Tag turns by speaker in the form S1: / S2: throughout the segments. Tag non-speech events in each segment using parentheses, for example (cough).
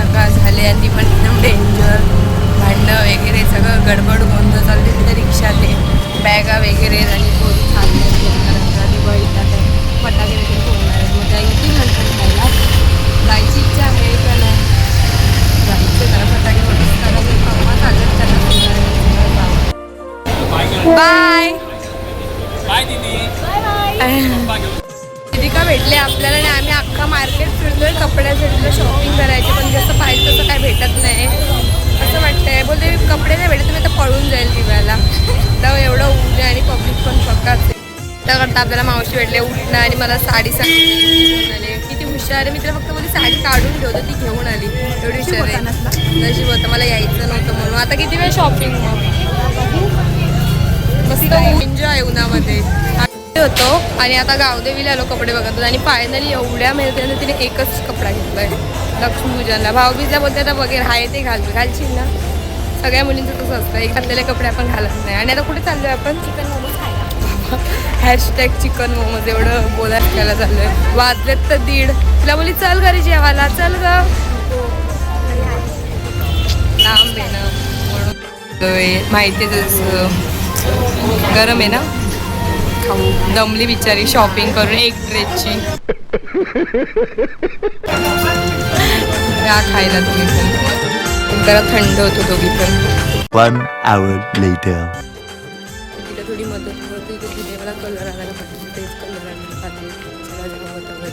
S1: सकाळ झाली आणि ती पण एकदम डेंजर भांडणं वगैरे सगळं गडबड गोंधळ चालते तिथे रिक्षात आहे. बॅगा वगैरे आणि पोरी चालले दिवाळीत आता फटाके वगैरे फोडणार आहेत. मग त्या येतील नंतर खायला. जायची इच्छा आहे का नाही जायचं जरा फटाके फोडून. कारण की पप्पा चालत त्यांना बाय.
S2: बाय दीदी.
S1: दीपिका भेटले आपल्याला आणि आम्ही अख्खा मार्केट त्याकरता आपल्याला मावशी भेटले उठणं आणि मला साडी सांगितली आली किती हुशार आहे मी तिला फक्त बोलली साडी काढून ठेवतो ती घेऊन आली. एवढी हुशार आहे. नशीब होतं मला यायचं नव्हतं म्हणून. आता किती वेळ शॉपिंग मग? एन्जॉय उन्हामध्ये. होतो आणि आता गावदेवीला आलो कपडे बघत होतो आणि फायनली एवढ्या मेहनतीने तिने एकच कपडा घेतलाय. लक्ष्मीपूजनला. भाऊबीजला बोलते आता बघेल हाय ते घाल घालशील ना? सगळ्या मुलींचं तसं असतं. एक घातलेले कपडे आपण घालत नाही. आणि आता कुठे चाललोय आपण? चिकन हॅशटॅग चिकन मोमोज एवढं बोलायला खायला चाललोय वाजलेत तर दीड. तिला बोली चल घरी जेवायला चल ग. लांब आहे ना. म्हणून माहिती गरम आहे ना? खाऊ. दमली बिचारी शॉपिंग करून एक ड्रेसची (laughs) या खायला तुम्ही पण. जरा थंड होतो दोघी पण. पाहिजे चला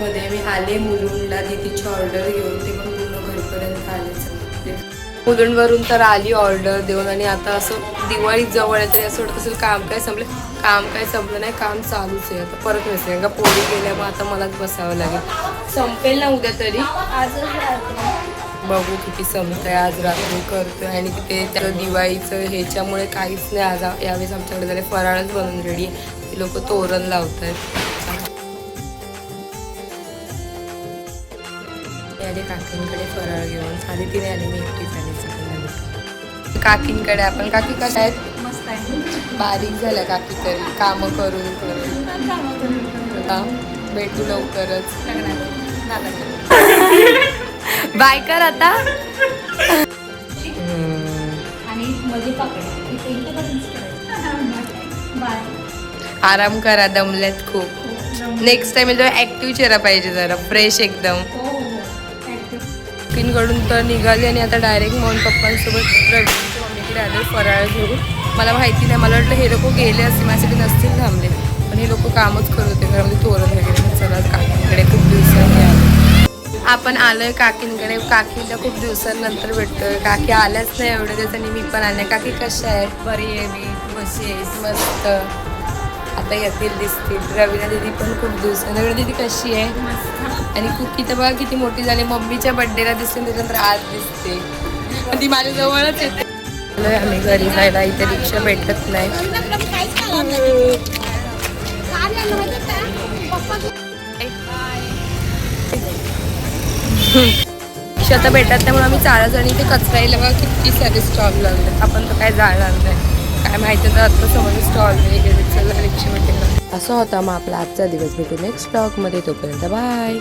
S1: मध्ये मी आले मुलुंडला दीदीची ऑर्डर घेऊन ते पण पूर्ण घरपर्यंत आले मुलुंडवरून तर आली ऑर्डर देऊन आणि आता असं दिवाळी जवळ आहे तरी असं वाटत असेल काम काय संपलं काम काय संपलं नाही काम चालूच आहे. आता परत नसेल का पोळी गेल्यामुळे आता मलाच बसावं लागेल. संपेल ना उद्या तरी. बघू किती संपतंय आज रात्री करतोय आणि तिथे त्या दिवाळीचं ह्याच्यामुळे काहीच नाही आज यावेळेस आमच्याकडे झाले फराळच बनवून रेडी आहे लोक तोरण लावत आहेत आले काकींकडे फराळ घेऊन साधी तिने आली मी आली सगळ्यांना काकींकडे आपण काकी कशा आहेत?
S3: मस्त आहे.
S1: बारीक झाल्या काकी तरी. कामं करून करून भेटू लवकरच. (laughs) बाय कर आता. आराम करा दमल्यात खूप. नेक्स्ट टाइम ऍक्टिव्ह चेहरा पाहिजे जरा फ्रेश एकदम.
S3: हो हो हो.
S1: कडून तर निघाले आणि आता डायरेक्ट म्हणून पप्पांसोबत रवीच्या मम्मीकडे आले फराळ घेऊन. मला माहिती नाही मला वाटलं हे लोक गेले असते माझ्यासाठी नसतील थांबले. पण हे लोक कामच करत होते घरामध्ये तोरण वगैरे चला काकींकडे खूप दिवसांनी आलो आपण आलोय काकींकडे. काकीला खूप दिवसांनंतर भेटतोय. काकी आल्याच नाही एवढ्या दिवसांनी. मी पण आले. काकी कशा आहेत? बरी आहे मी. कशी आहेस मस्त. आता येतील दिसतील. रवीना दिदी पण खूप दिवसांनी. रवीना दिदी कशी आहे? आणि कुकी तर बघा किती मोठी झाली. मम्मीच्या बर्थडेला दिसते आणि त्याच्यानंतर आज दिसते. आणि ती माझ्या जवळच येते. आम्ही घरी जायला. इथे रिक्षा भेटत नाही. आता भेटत नाही म्हणून आम्ही चालत आणि कचरा कचरायला बघा किती सारे स्टॉल लागले. आपण तर काय जाणार नाही. काय माहिती तर आता समोर स्टॉल वगैरे चला रिक्षा भेटेल. असा होता मग आपला आजचा दिवस भेटू नेक्स्ट ब्लॉगमध्ये तोपर्यंत बाय